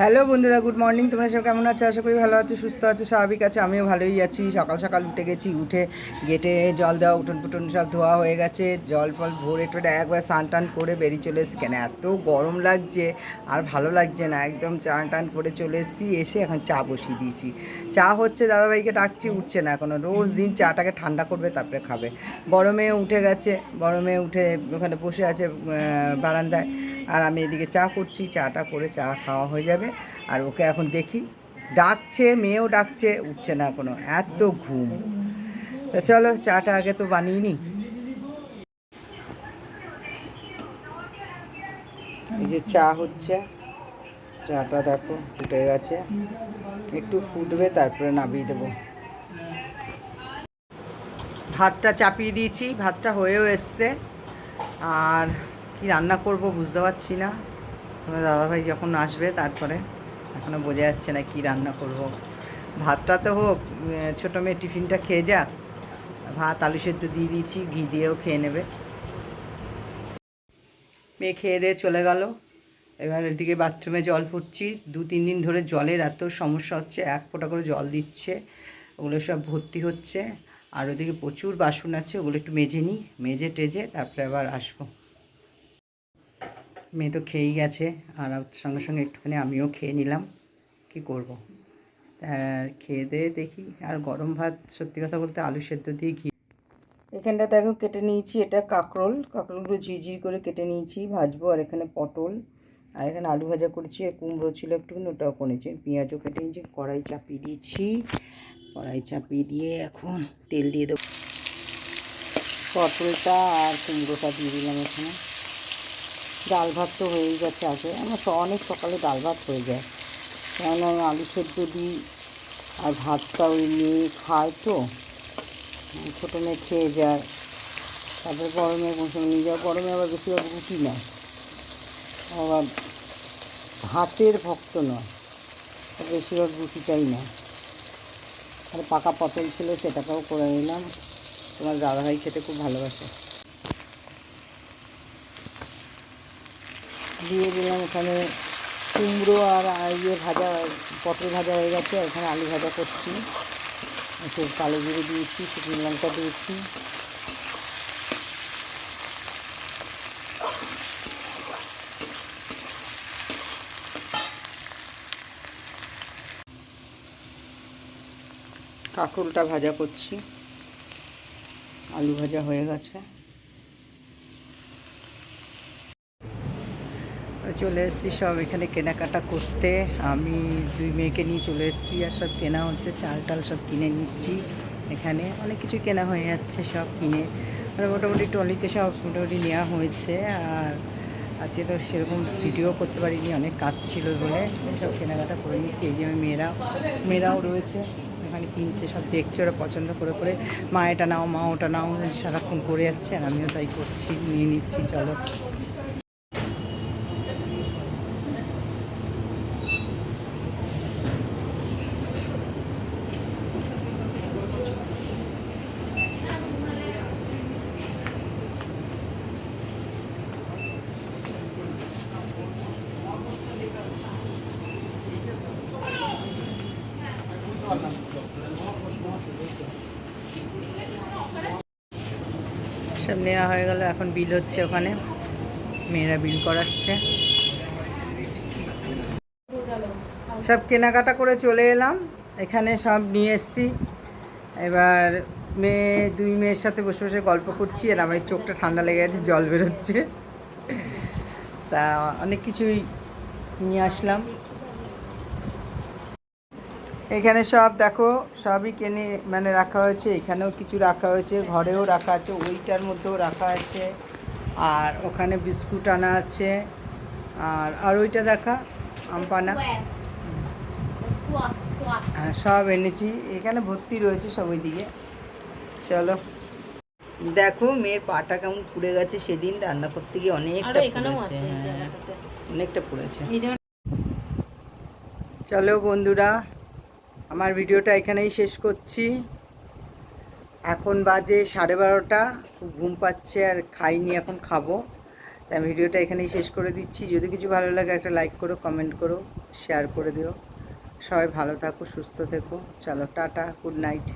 Hello বন্ধুরা good morning তোমরা সব কেমন আছো? আশা করি ভালো আছো, সুস্থ আছো, স্বাভাবিক আছে। আমিও ভালোই আছি। সকাল সকাল উঠে গেছি, উঠে গেটে জল দেওয়া, উঠোন পুটন সব ধোয়া হয়ে গেছে। জল ফল ভরে টোরে একবার স্নান টান করে বেরিয়ে চলে এসেছি। কেন এত গরম লাগছে? আর ভালো লাগছে না। একদম চান টান করে চলে এসেছি, এসে এখন চা বসিয়ে দিয়েছি। চা হচ্ছে, দাদাভাইকে ডাকছি, উঠছে না এখনও। রোজ দিন চাটাকে ঠান্ডা করবে, তারপরে খাবে। গরমে উঠে গেছে, গরমে উঠে ওখানে বসে আছে বারান্দায়। আর আমি এদিকে চা করছি, চাটা করে চা খাওয়া হয়ে যাবে। আর ওকে এখন দেখি, ডাকছে, মেয়েও ডাকছে, উঠছে না কোনো এত ঘুম। তা চলো, চাটা আগে তো বানিয়ে নি এই যে চা হচ্ছে, চাটা দেখো, ফুটে গেছে। একটু ফুটবে, তারপরে নামিয়ে দেবো। ভাতটা চাপিয়ে দিয়েছি, ভাতটা হয়েও এসছে। আর কি রান্না করব বুঝতে পারছি না। তোমার দাদাভাই যখন আসবে তারপরে এখনও বোঝা যাচ্ছে না কি রান্না করব। ভাতটা তো হোক ছোটো মেয়ে টিফিনটা খেয়ে যাক। ভাত, আলু সেদ্ধ দিয়ে দিয়েছি, ঘি দিয়েও খেয়ে নেবে। মেয়ে খেয়ে দিয়ে চলে গেল। এবার এদিকে বাথরুমে জল ফুটছি দু, তিন দিন ধরে জলের এত সমস্যা হচ্ছে, এক ফোঁটা করে জল দিচ্ছে। ওগুলো সব ভর্তি হচ্ছে। আর ওদিকে প্রচুর বাসন আছে, ওগুলো একটু মেজে নিই। মেজে টেজে তারপরে আবার আসব। মেয়ে তো খেয়েই গেছে, আর সঙ্গে সঙ্গে একটুখানি আমিও খেয়ে নিলাম। কি করব? খেয়ে দিয়ে দেখি, আর গরম ভাত সত্যি কথা বলতে আলু সেদ্ধ দিয়ে ঘি। এখানটা দেখো কেটে নিয়েছি, এটা কাঁকরোল। কাঁকরোলগুলো ঝিঝি করে কেটে নিয়েছি, ভাজবো, আর এখানে পটল। আর এখানে আলু ভাজা করেছি, আর কুমড়ো ছিল একটুখানি, ওটাও করেছি পেঁয়াজও কেটে নিয়েছি, কড়াই চাপিয়ে দিয়েছি। কড়াই চাপিয়ে দিয়ে এখন তেল দিয়ে দেবো। পটলটা আর কুমড়োটা দিয়ে দিলাম এখানে। ডাল ভাত তো হয়েই গেছে আগে আমার অনেক সকালে ডাল ভাত হয়ে যায়। কেননা আমি আলু সেদ্ধ দিই আর ভাতটা ওই মেয়ে খায় তো। ছোটো মেয়ে খেয়ে যায়। তারপরে গরমে সময় নিয়ে যায়। মেয়ে আবার বেশিরভাগ রুটি নেয়। আবার ভাতের ভক্ত নয়। বেশিরভাগ রুটিটাই নেয়। আর পাকা পটল ছিল সেটাকেও করে নিলাম। তোমার দাদাভাই খেতে খুব ভালোবাসে। দিয়ে দিলাম এখানে কুমড়ো আর ইয়ে ভাজা পটল ভাজা হয়ে গেছে এখানে আলু ভাজা করছি। একটু কালো জিরে দিয়েছি, শুকনো লঙ্কা দিয়েছি। কাঁকরোলটা ভাজা করছি। আলু ভাজা হয়ে গেছে। চলে এসেছি সব এখানে কেনাকাটা করতে। আমি দুই মেয়েকে নিয়ে চলে এসেছি আর সব কেনা হচ্ছে, চাল টাল সব কিনে নিচ্ছি এখানে। অনেক কিছু কেনা হয়ে যাচ্ছে সব কিনে। আর মোটামুটি ট্রলিতে সব মোটামুটি নেওয়া হয়েছে। আর আজকে তো সেরকম ভিডিও করতে পারিনি, অনেক কাজ ছিল বলে। সব কেনাকাটা করে নিচ্ছি। এই যে আমি মেয়েরা, মেয়েরাও রয়েছে। এখানে কিনছে, সব দেখছে ওরা পছন্দ করে করে। মা এটা নাও, মা ওটা নাও, সারাক্ষণ করে যাচ্ছে আর আমিও তাই করছি, নিয়ে নিচ্ছি, চলো। সব নেওয়া হয়ে গেল, এখন বিল হচ্ছে ওখানে। মেয়েরা বিল করাচ্ছে। সব কেনাকাটা করে চলে এলাম। এখানে সব নিয়ে এসছি। এবার মেয়ে, দুই মেয়ের সাথে বসে বসে গল্প করছি, আর আমার চোখটা ঠান্ডা লেগে গেছে, জল বেরোচ্ছে। তা অনেক কিছুই নিয়ে আসলাম। এখানে সব দেখো সবই কেনে মানে রাখা হয়েছে। এখানেও কিছু রাখা হয়েছে ঘরেও রাখা আছে ওইটার মধ্যেও রাখা আছে। আর ওখানে বিস্কুট আনা আছে। আর আর ওইটা দেখা আমপানা। হ্যাঁ সব এনেছি। এখানে ভর্তি রয়েছে সব ওইদিকে। চলো। দেখো মেয়ের পাটা কেমন পুড়ে গেছে। সেদিন রান্না করতে গিয়ে অনেকটা পুড়েছে। হ্যাঁ, অনেকটা পুড়েছে। চলো বন্ধুরা আমার ভিডিওটা এখানেই শেষ করছি। এখন বাজে সাড়ে বারোটা, খুব ঘুম পাচ্ছে আর খাইনি, এখন খাব। তাই ভিডিওটা এখানেই শেষ করে দিচ্ছি। যদি কিছু ভালো লাগে একটা লাইক করো, কমেন্ট করো, শেয়ার করে দিও। সবাই ভালো থাকো, সুস্থ থেকো। চলো, টাটা, গুড নাইট।